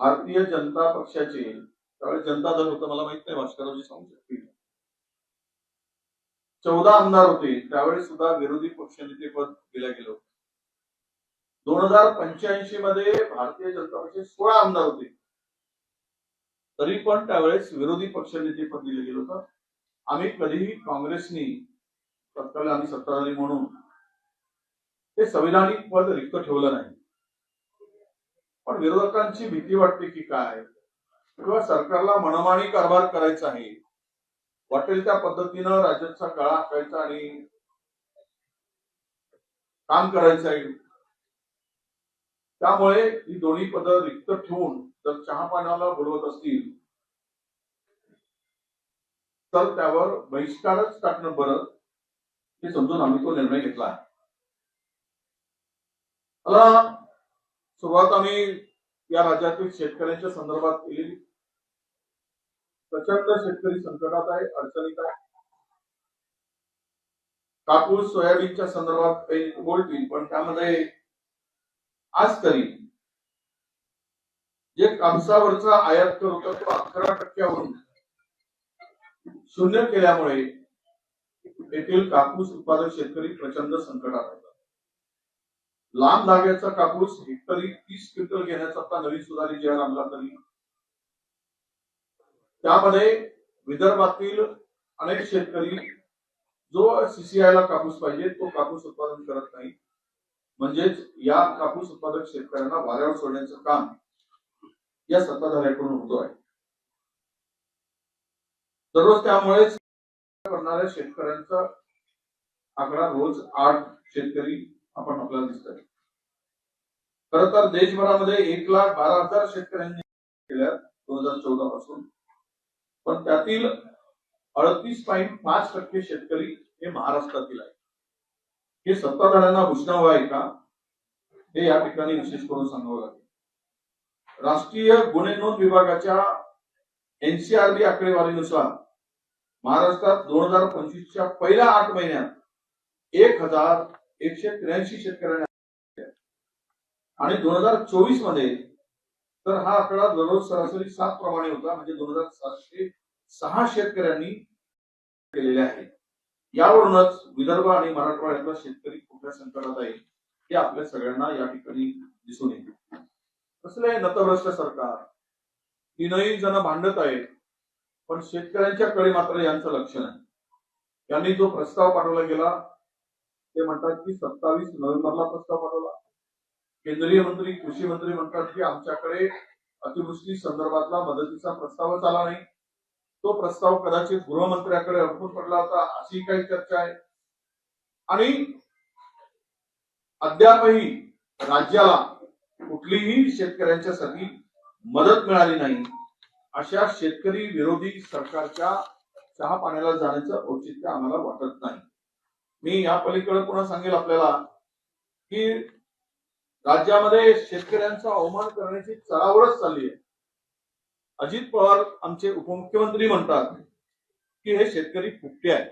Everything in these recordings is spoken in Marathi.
भारतीय जनता पक्षाचे त्यावेळेस जनता दल होतं मला माहीत नाही भास्कररावजी सांगू शकतील चौदा आमदार होते त्यावेळेस सुद्धा विरोधी पक्षनेते पद दिलं गेलं होतं. दोन हजार पंच्याऐंशी मध्ये भारतीय जनता पक्षाचे सोळा आमदार होते. तरी पण त्यावेळेस विरोधी पक्षनेते पद दिलं गेलं होतं. आम्ही कधीही काँग्रेसनी तत्कालीन आम्ही सत्ताधारी म्हणून ते संविधानिक पद रिक्त ठेवलं नाही. पण विरोधकांची भीती वाटते की काय? किंवा सरकारला मनमानी कारभार करायचा आहे? वाटेल त्या पद्धतीनं राज्याचा गळा हाकायचा आणि काम करायचं आहे? त्यामुळे ही दोन्ही पदं रिक्त ठेवून जर चहा पाण्याला बोलवत असतील तर त्यावर बहिष्कारच टाकणं बरं हे समजून आम्ही तो निर्णय घेतला आहे. सुरुवात आम्ही या राज्यातील शेतकऱ्यांच्या संदर्भात केलेली प्रचंड शेतकरी संकटात आहे अडचणीत आहे. कापूस सोयाबीनच्या संदर्भात काही बोलतील पण त्यामध्ये आज तरी जे कापसावरचा आयात कर होता तो अकरा टक्क्यावरून शून्य केल्यामुळे येथील कापूस उत्पादक शेतकरी प्रचंड संकटात आहेत. लांब धाग्याचा कापूस हेक्टरी तीस क्विंटल घेण्याचा आता नवीन सुधारित जाहीर अंमलात आली तरी. त्यामध्ये विदर्भातील अनेक शेतकरी जो सीसीआय ला कापूस पाहिजे तो कापूस उत्पादन करत नाही. म्हणजेच या कापूस उत्पादक शेतकऱ्यांना वाऱ्यावर सोडण्याचं काम या सत्ताधाऱ्याकडून होतो आहे. दररोज त्यामुळेच करणाऱ्या शेतकऱ्यांचा आकडा रोज आठ शेतकरी आपण आपल्याला दिसत आहे खर तर देशभरामध्ये एक लाख बारा हजार शेतकऱ्यांनी केल्या दोन हजार चौदा पासून. पण त्यातील अडतीस पॉईंट पाच टक्के शेतकरी हे महाराष्ट्रातील आहे हे सत्ताधाऱ्यांना घोषणावं आहे का? हे या ठिकाणी विशेष करून सांगावं लागेल. राष्ट्रीय गुन्हे नोंद विभागाच्या एनसीआरबी आकडेवारीनुसार महाराष्ट्रात दोन हजार पंचवीसच्या पहिल्या आठ महिन्यात एक हजार एकशे त्र्याऐंशी शेतकऱ्यांनी आणि दोन हजार चोवीसमध्ये तर हा आकडा दररोज सरासरी सात प्रमाणे होता. म्हणजे दोन हजार सातशे सहा शेतकऱ्यांनी केलेले आहे. यावरूनच विदर्भ आणि मराठवाड्यातला शेतकरी कुठल्या संकटात आहे हे आपल्या सगळ्यांना या ठिकाणी दिसून येते कसलं आहे नतभ्रष्ट सरकार? तीनही जण भांडत आहेत पण शेतकऱ्यांच्याकडे मात्र यांचं लक्ष नाही. यांनी जो प्रस्ताव पाठवला गेला ते म्हणतात की सत्तावीस नोव्हेंबरला प्रस्ताव पाठवला. केंद्रीय मंत्री कृषी मंत्री म्हणतात की आमच्याकडे अतिवृष्टी संदर्भातला मदतीचा प्रस्तावच आला नाही. तो प्रस्ताव कदाचित गृहमंत्र्याकडे अडकून पडला होता अशी काही चर्चा आहे. आणि अद्यापही राज्याला कुठलीही शेतकऱ्यांच्यासाठी मदत मिळाली नाही अशा शेतकरी विरोधी सरकारच्या चहा पाण्याला जाण्याचं औचित्य आम्हाला वाटत नाही. मी या पलीकडे पुन्हा सांगेल आपल्याला की राज्यामध्ये शेतकऱ्यांचा अवमान करण्याची चरावरच चालली आहे. अजित पवार आमचे उपमुख्यमंत्री म्हणतात की हे शेतकरी फुकटे आहेत.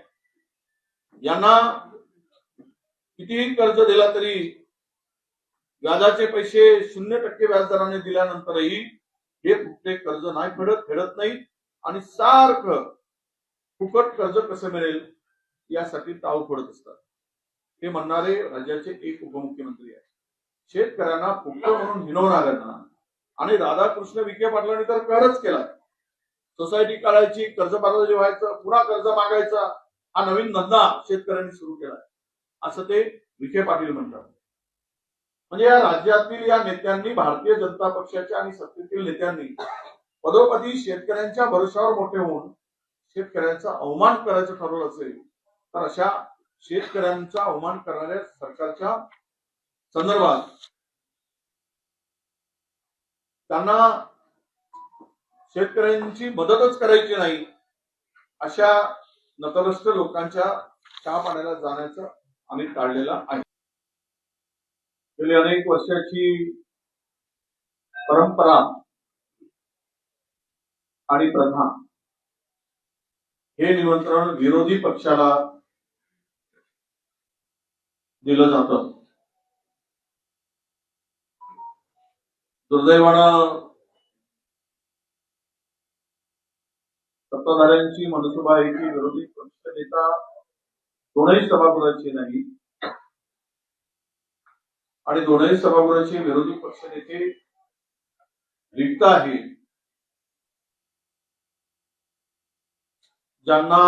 यांना कितीही कर्ज दिला तरी व्याजाचे पैसे शून्य टक्के व्याजदराने दिल्यानंतरही हे फुकटे कर्ज नाही फेडत फेडत नाही आणि सारखं फुकट कर्ज कसं मिळेल? यासाठी ताव फोडत असतात. हे म्हणणारे राज्याचे एक उपमुख्यमंत्री आहेत. शेतकऱ्यांना फुकट म्हणून हिनवणाऱ्यांना आणि राधाकृष्ण विखे पाटलांनी तर करच केला सोसायटी काढायची कर्ज पात्र व्हायचं पुन्हा कर्ज मागायचा हा नवीन धंदा शेतकऱ्यांनी सुरू केला असं ते विखे पाटील म्हणतात. म्हणजे या राज्यातील या नेत्यांनी भारतीय जनता पक्षाच्या आणि सत्तेतील नेत्यांनी पदोपदी शेतकऱ्यांच्या भरोशावर मोठे होऊन शेतकऱ्यांचा अवमान करायचं ठरवलं असेल तर अशा शेतकऱ्यांचा अवमान करणाऱ्या सरकारच्या संदर्भात त्यांना शेतकऱ्यांची मदतच करायची नाही अशा नतरस्थ लोकांच्या चहा पाण्याला जाण्याचं आम्ही टाळलेलं आहे. गेली अनेक वर्षाची परंपरा आणि प्रथा हे निमंत्रण विरोधी पक्षाला दिलं जात. दुर्दैवानं सत्ताधाऱ्यांची मनसुबा आहे की विरोधी पक्ष नेता दोनही सभागृहाची नाही. आणि दोनही सभागृहाचे विरोधी पक्ष नेते रिक्त आहे ज्यांना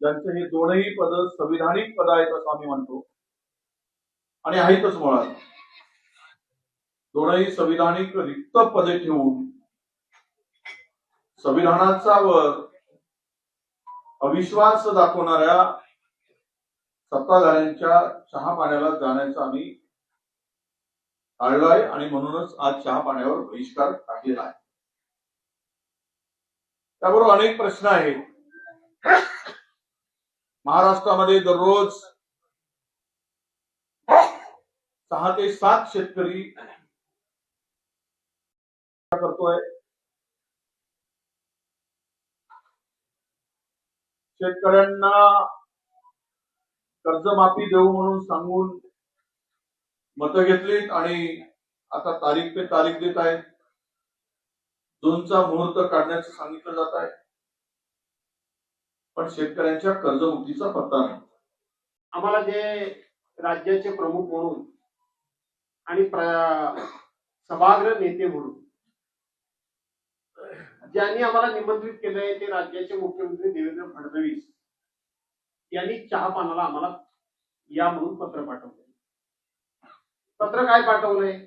ज्यांचे हे दोनही पद संविधानिक पद आहेत असं आम्ही म्हणतो. आणि आहेतच मुळात. दोनही संविधानिक रिक्त पदे ठेवून संविधानाचा वर अविश्वास दाखवणाऱ्या सत्ताधाऱ्यांच्या चहा पाण्याला जाण्याचा आम्ही टाळलाय आणि म्हणूनच आज चहा पाण्यावर बहिष्कार टाकलेला आहे. त्याबरोबर अनेक प्रश्न आहेत. महाराष्ट्रामध्ये दररोज सहा ते सात शेतकरी करतोय. शेतकऱ्यांना कर्जमाफी देऊ म्हणून सांगून मत घेतलीत आणि आता तारीख पे तारीख देत आहेत. दोनचा मुहूर्त काढण्याचं सांगितलं जात आहे. पण शेतकऱ्यांच्या कर्जमुक्तीचा पत्ता नाही. आम्हाला जे राज्याचे प्रमुख म्हणून आणि प्र- सभागृह नेते म्हणून. ज्यांनी आम्हाला निमंत्रित केलंय ते राज्याचे मुख्यमंत्री देवेंद्र फडणवीस यांनी चहा पानाला आम्हाला या म्हणून पत्र पाठवलंय. पत्र काय पाठवलंय?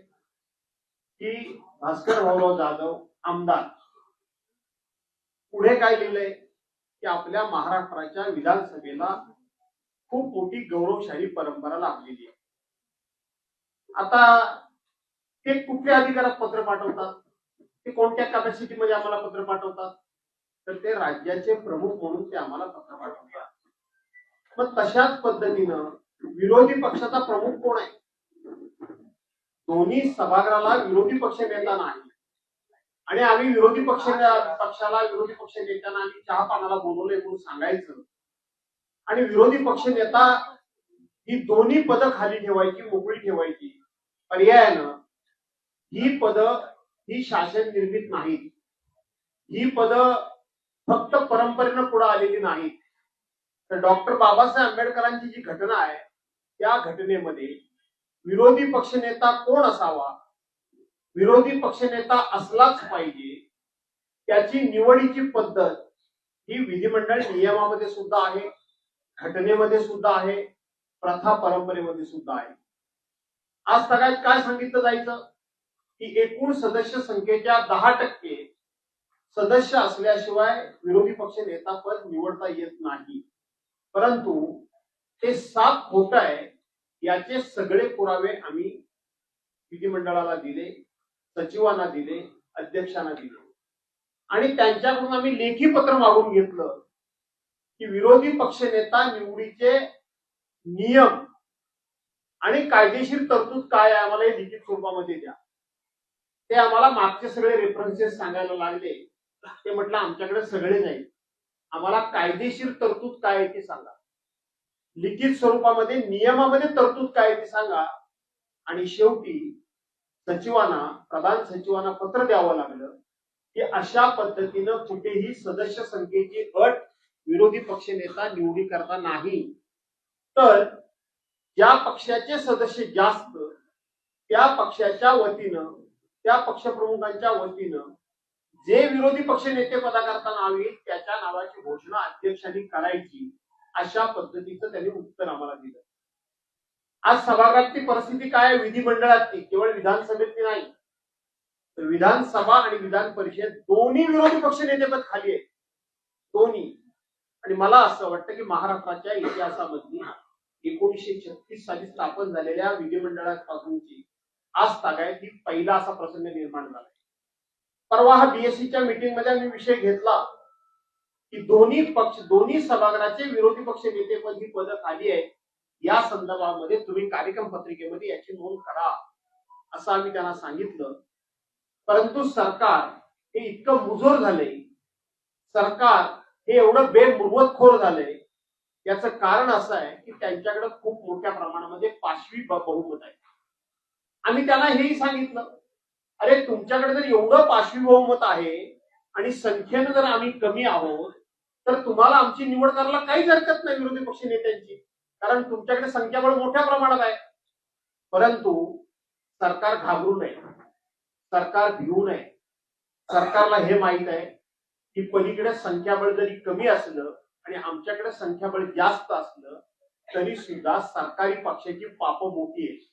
की भास्कर भाऊराव जाधव आमदार पुढे काय लिहिलंय? की आपल्या महाराष्ट्राच्या विधानसभेला खूप मोठी गौरवशाली परंपरा लाभलेली आहे. आता ते कुठल्या अधिकारात पत्र पाठवतात? ते कोणत्या कॅपॅसिटी मध्ये आम्हाला पत्र पाठवतात? तर ते राज्याचे प्रमुख म्हणून ते आम्हाला पत्र पाठवतात. मग तशाच पद्धतीनं विरोधी पक्षाचा प्रमुख कोण आहे? दोन्ही सभागृहाला विरोधी पक्ष नेता नाही आणि आम्ही विरोधी पक्ष पक्षाला विरोधी पक्ष नेत्यांना आम्ही चहा पानाला बोलवले म्हणून सांगायचं. आणि विरोधी पक्ष नेता ही दोन्ही पदं खाली ठेवायची मोकळी ठेवायची. पर्यायानं ही पदं ही शासन निर्मित नाहीत. ही पदं फक्त परंपरेनं पुढे आलेली नाहीत. तर डॉक्टर बाबासाहेब आंबेडकरांची जी घटना आहे त्या घटनेमध्ये विरोधी पक्षनेता कोण असावा? विरोधी पक्षनेता असलाच पाहिजे. त्याची निवडीची पद्धत ही विधिमंडळ नियमामध्ये सुद्धा आहे घटनेमध्ये सुद्धा आहे प्रथा परंपरेमध्ये सुद्धा आहे. आज सगळ्यात काय सांगितलं जायचं? की एकूण सदस्य संख्येच्या दहा टक्के सदस्य असल्याशिवाय विरोधी पक्ष नेता पद निवडता येत नाही. परंतु ते साफ खोट आहे याचे सगळे पुरावे आम्ही विधिमंडळाला दिले सचिवांना दिले अध्यक्षांना दिले. आणि त्यांच्याकडून आम्ही लेखी पत्र मागून घेतलं की विरोधी पक्षनेता निवडीचे नियम आणि कायदेशीर तरतूद काय आहे आम्हाला हे लिखित स्वरूपामध्ये द्या. ते आम्हाला मागचे सगळे रेफरन्सेस सांगायला लागले. ते म्हटलं आमच्याकडे सगळे नाही. आम्हाला कायदेशीर तरतूद काय आहे ते सांगा. लिखित स्वरूपामध्ये नियमामध्ये तरतूद काय आहे ते सांगा. आणि शेवटी सचिवांना प्रधान सचिवांना पत्र द्यावं लागलं की अशा पद्धतीनं कुठेही सदस्य संख्येची अट विरोधी पक्षनेता निवडी करता नाही. तर ज्या पक्षाचे सदस्य जास्त त्या पक्षाच्या वतीनं त्या पक्षप्रमुखांच्या वतीनं जे विरोधी पक्ष नेते पदाकरता नाव त्याच्या नावाची घोषणा अध्यक्षांनी करायची अशा पद्धतीचं त्यांनी उत्तर आम्हाला दिलं. आज सभागृहातली परिस्थिती काय विधिमंडळातली केवळ विधानसभेतली नाही. तर विधानसभा आणि विधान परिषद दोन्ही विरोधी पक्ष नेतेपद खाली आहे दोन्ही. आणि मला असं वाटतं की महाराष्ट्राच्या इतिहासामधली एकोणीसशे छत्तीस साली स्थापन झालेल्या विधिमंडळापासूनची आज ताकाय ही पहिला असा प्रसंग निर्माण झाला परवा हा बीएससीच्या मीटिंगमध्ये आम्ही विषय घेतला की दोन्ही पक्ष दोन्ही सभागृहाचे विरोधी पक्ष नेतेपद ही पदं खाली आहेत. या संदर्भामध्ये तुम्ही कार्यक्रम पत्रिकेमध्ये याची नोंद करा असं आम्ही त्यांना सांगितलं. परंतु सरकार हे इतकं मुजोर झालंय. सरकार हे एवढं बेमुर्वतखोर झालंय याचं कारण असं आहे की त्यांच्याकडे खूप मोठ्या प्रमाणामध्ये पाशवी बहुमत आहे. आम्ही त्यांना हेही सांगितलं अरे तुमच्याकडे जर एवढं पाशवी बहुमत आहे आणि संख्येनं जर आम्ही कमी आहोत तर तुम्हाला आमची निवड करायला काहीच हरकत नाही विरोधी पक्ष नेत्यांची. कारण तुमच्याकडे संख्याबळ मोठ्या प्रमाणात आहे. परंतु सरकार घाबरू नये. सरकार भिवू नये. सरकारला हे माहीत आहे की पलीकडे संख्याबळ जरी कमी असलं आणि आमच्याकडे संख्याबळ जास्त असलं तरी सुद्धा सरकारी पक्षाची पाप मोठी आहे